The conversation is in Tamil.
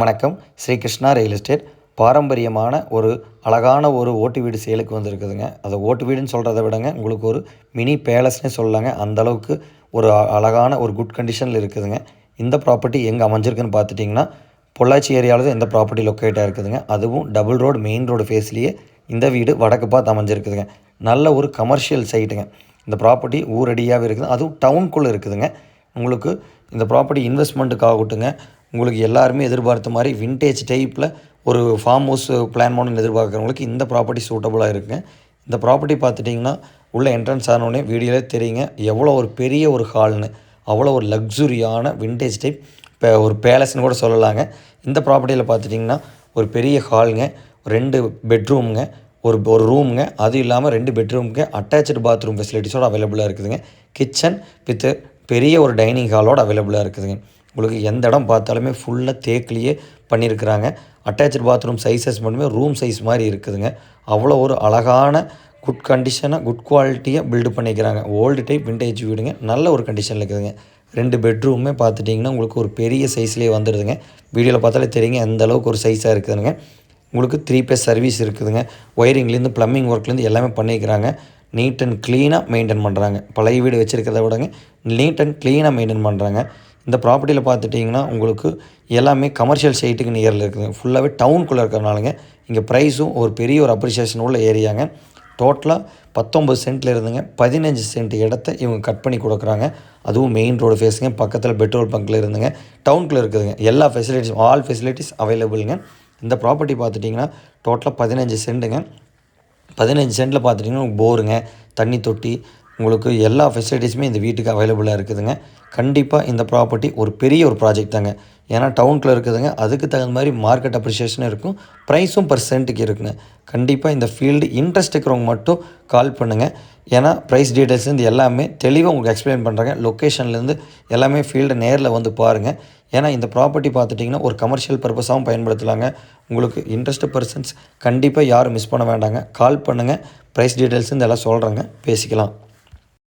வணக்கம். Shri Krishna real estate. பாரம்பரியமான ஒரு அழகான ஒரு ஓட்டு வீடு சேலுக்கு வந்திருக்குதுங்க. அதை ஓட்டு வீடுன்னு சொல்கிறத விடங்க உங்களுக்கு ஒரு மினி பேலஸ்னே சொல்லலாங்க. அந்த அளவுக்கு ஒரு அழகான ஒரு குட் கண்டிஷனில் இருக்குதுங்க. இந்த ப்ராப்பர்ட்டி எங்கே அமைஞ்சிருக்குன்னு பார்த்துட்டிங்கன்னா பொள்ளாச்சி ஏரியாவில் தான் இந்த ப்ராப்பர்ட்டி லொக்கேட்டாக இருக்குதுங்க. அதுவும் டபுள் ரோடு மெயின் ரோடு ஃபேஸ்லேயே இந்த வீடு வடக்கு பார்த்து அமைஞ்சிருக்குதுங்க. நல்ல ஒரு கமர்ஷியல் சைட்டுங்க. இந்த ப்ராப்பர்ட்டி ஊரடியாகவே இருக்குது அதுவும் டவுனுக்குள்ளே இருக்குதுங்க. உங்களுக்கு இந்த ப்ராப்பர்ட்டி இன்வெஸ்ட்மெண்ட்டுக்காகட்டுங்க. உங்களுக்கு எல்லாருமே எதிர்பார்த்த மாதிரி வின்டேஜ் டைப்பில் ஒரு ஃபார்ம் ஹவுஸ் பிளான் பண்ணணும்னு எதிர்பார்க்குறவங்களுக்கு இந்த ப்ராப்பர்ட்டி சூட்டபுளாக இருக்குங்க. இந்த ப்ராப்பர்ட்டி பார்த்துட்டிங்கன்னா உள்ள என்ட்ரன்ஸ் ஆனோடனே வீடியோலே தெரியுங்க. எவ்வளோ ஒரு பெரிய ஒரு ஹால்னு அவ்வளோ ஒரு லக்ஸுரியான வின்டேஜ் டைப் இப்போ ஒரு பேலஸ்னு கூட சொல்லலாங்க. இந்த ப்ராப்பர்ட்டியில் பார்த்துட்டிங்கன்னா ஒரு பெரிய ஹாலுங்க ரெண்டு பெட்ரூமுங்க ஒரு ஒரு ரூமுங்க அதுவும் இல்லாமல் ரெண்டு பெட்ரூமுக்கு அட்டாச்சு பாத்ரூம் ஃபெசிலிட்டிஸோட அவைலபிளாக இருக்குதுங்க. கிச்சன் வித் பெரிய ஒரு டைனிங் ஹாலோட அவைலபிளாக இருக்குதுங்க. உங்களுக்கு எந்த இடம் பார்த்தாலுமே ஃபுல்லாக தேக்கிலேயே பண்ணியிருக்கிறாங்க. அட்டாச்சு பாத்ரூம் சைஸஸ் மட்டுமே ரூம் சைஸ் மாதிரி இருக்குதுங்க. அவ்வளோ ஒரு அழகான குட் கண்டிஷனாக குட் குவாலிட்டியாக பில்டு பண்ணிக்கிறாங்க. ஓல்டு டைப் விண்டேஜ் வீடுங்க. நல்ல ஒரு கண்டிஷனில் இருக்குதுங்க. ரெண்டு பெட்ரூமே பார்த்துட்டிங்கன்னா உங்களுக்கு ஒரு பெரிய சைஸ்லேயே வந்துடுதுங்க. வீடியோவில் பார்த்தாலே தெரியுங்க எந்த அளவுக்கு ஒரு சைஸாக இருக்குதுங்க உங்களுக்கு த்ரீ பேஸ் சர்வீஸ் இருக்குதுங்க. ஒயரிங்லேருந்து ப்ளம்பிங் ஒர்க்லேருந்து எல்லாமே பண்ணிக்கிறாங்க. நீட் அண்ட் க்ளீனாக மெயின்டைன் பண்ணுறாங்க பழைய வீடு வச்சுருக்கிறத விடங்க நீட் அண்ட் க்ளீனாக மெயின்டைன் பண்ணுறாங்க இந்த ப்ராப்பர்ட்டியில் பார்த்துட்டிங்கன்னா உங்களுக்கு எல்லாமே கமர்ஷியல் சைட்டுக்கு நியரில் இருக்குதுங்க ஃபுல்லாகவே டவுனுக்குள்ளே இருக்கிறனாலங்க இங்கே ப்ரைஸும் ஒரு பெரிய ஒரு அப்ரிசியேஷன் உள்ள ஏரியாங்க. டோட்டலாக பத்தொம்பது சென்ட்டில் இருந்துங்க. பதினஞ்சு சென்ட் இடத்த இவங்க கட் பண்ணி கொடுக்குறாங்க. அதுவும் மெயின் ரோடு ஃபேஸுங்க பக்கத்தில் பெட்ரோல் பங்க்கில் இருந்துங்க. டவுனுக்குள்ளே இருக்குதுங்க. எல்லா ஃபெசிலிட்டிஸும் ஆல் ஃபெசிலிட்டிஸ் அவைலபிளுங்க இந்த ப்ராப்பர்ட்டி பார்த்துட்டிங்கன்னா டோட்டலாக பதினஞ்சு சென்ட்டுங்க பதினஞ்சு சென்ட்டில் பார்த்துட்டிங்கன்னா போருங்க தண்ணி தொட்டி உங்களுக்கு எல்லா ஃபெசிலிட்டிஸுமே இந்த வீட்டுக்கு அவைலபிளாக இருக்குதுங்க. கண்டிப்பாக இந்த ப்ராப்பர்ட்டி ஒரு பெரிய ஒரு ப்ராஜெக்ட் தாங்க. ஏன்னா டவுனில் இருக்குதுங்க. அதுக்கு தகுந்த மாதிரி மார்க்கெட் அப்ரிஷியேஷனும் இருக்கும். ப்ரைஸும் பர்சன்ட்டுக்கு இருக்குங்க. கண்டிப்பாக இந்த ஃபீல்டு இன்ட்ரெஸ்ட் இருக்கிறவங்க மட்டும் கால் பண்ணுங்கள் ஏன்னா ப்ரைஸ் டீட்டெயில்ஸ்லேருந்து எல்லாமே தெளிவாக உங்களுக்கு எக்ஸ்பிளைன் பண்ணுறாங்க லொக்கேஷன்லேருந்து எல்லாமே ஃபீல்டை நேரில் வந்து பாருங்கள் ஏன்னா இந்த ப்ராப்பர்ட்டி பார்த்துட்டிங்கன்னா ஒரு கமர்ஷியல் பர்பஸாகவும் பயன்படுத்தலாங்க. உங்களுக்கு இன்ட்ரெஸ்ட் பர்சன்ஸ் கண்டிப்பாக யாரும் மிஸ் பண்ண வேண்டாங்க. கால் பண்ணுங்கள் ப்ரைஸ் டீட்டெயில்ஸ் இதெல்லாம் சொல்கிறேங்க பேசிக்கலாம்.